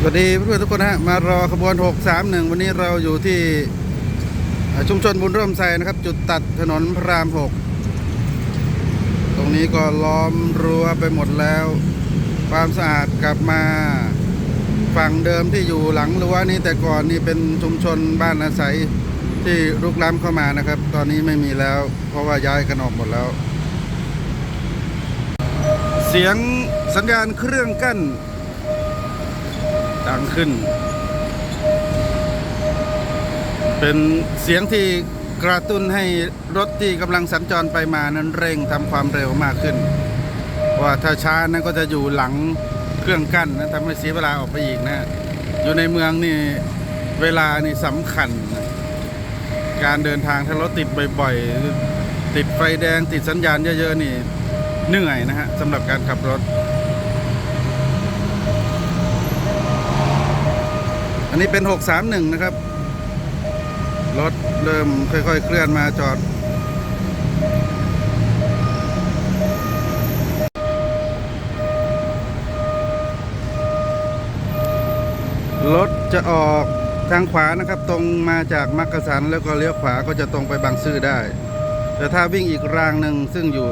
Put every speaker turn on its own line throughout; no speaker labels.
สวัสดีเพื่อนๆทุกคนฮะมารอขบวน 631 วันนี้เราอยู่ที่ชุมชนบุญร่วมใจนะครับ จุดตัดถนนพระราม 6 ตรงนี้ก็ล้อมรั้วไปหมดแล้ว ความสะอาดกลับมาฝั่งเดิมที่อยู่หลังรั้วนี้แต่ก่อนนี่เป็นชุมชนบ้านอาศัยที่รุกล้ำเข้ามานะครับ ตอนนี้ไม่มีแล้ว เพราะว่าย้ายกันออกหมดแล้ว เสียงสัญญาณเครื่องกั้น ดังขึ้น เป็นเสียงที่กระตุ้นให้รถที่กำลังสัญจรไปมานั้นเร่งทำความเร็วมากขึ้น ว่าถ้าช้านั้นก็จะอยู่หลังเครื่องกั้นนะทำให้เสียเวลาออกไปอีกนะอยู่ในเมืองนี่เวลานี่สำคัญนะการเดินทางถ้ารถติดบ่อยๆ ติดไฟแดงติดสัญญาณเยอะๆนี่เหนื่อยนะฮะสำหรับการขับรถ นนี้เป็น 631 นะครับ รถเริ่มค่อยๆ เคลื่อนมาจอด รถจะออกทางขวานะครับ ตรงมาจากมักกะสันแล้วก็เลี้ยวขวาก็จะตรงไปบางซื่อได้ แต่ถ้าวิ่งอีกรางหนึ่งซึ่งอยู่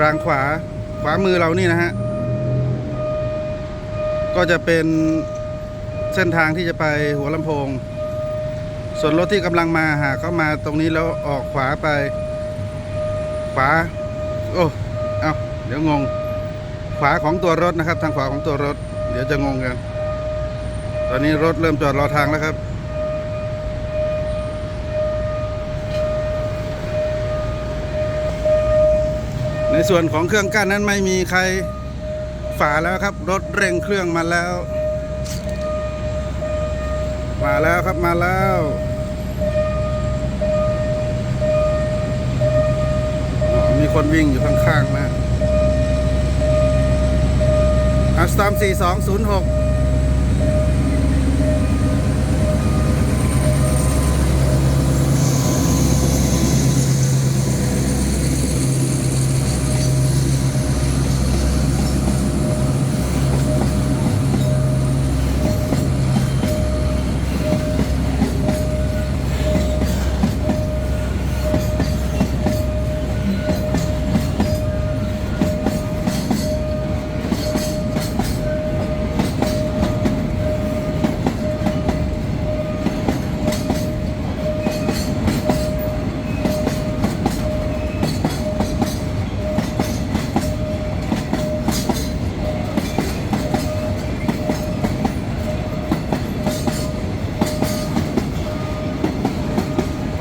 รางขวาขวามือเรานี่นะฮะ ก็จะเป็น เส้นทางที่จะไปหัวลำโพง ส่วนรถที่กำลังมาหากเข้ามาตรงนี้แล้วออกขวาไป ขวา โอ้เอาเดี๋ยวงง ขวาของตัวรถนะครับ ทางขวาของตัวรถ เดี๋ยวจะงงกัน ตอนนี้รถเริ่มจอดรอทางแล้วครับในส่วนของเครื่องกั้นนั้นไม่มีใครฝ่าแล้วครับ รถเร่งเครื่องมาแล้ว มาแล้วครับมาแล้วมีคนวิ่งอยู่ข้างๆนะอัสตาม4206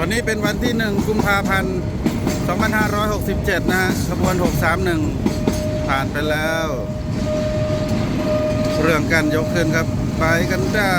วันนี้เป็นวันที่ 1 กุมภาพันธ์ 2567 นะฮะ ขบวน 631 ผ่านไปแล้ว เรื่องการยกขึ้นครับ ไปกันได้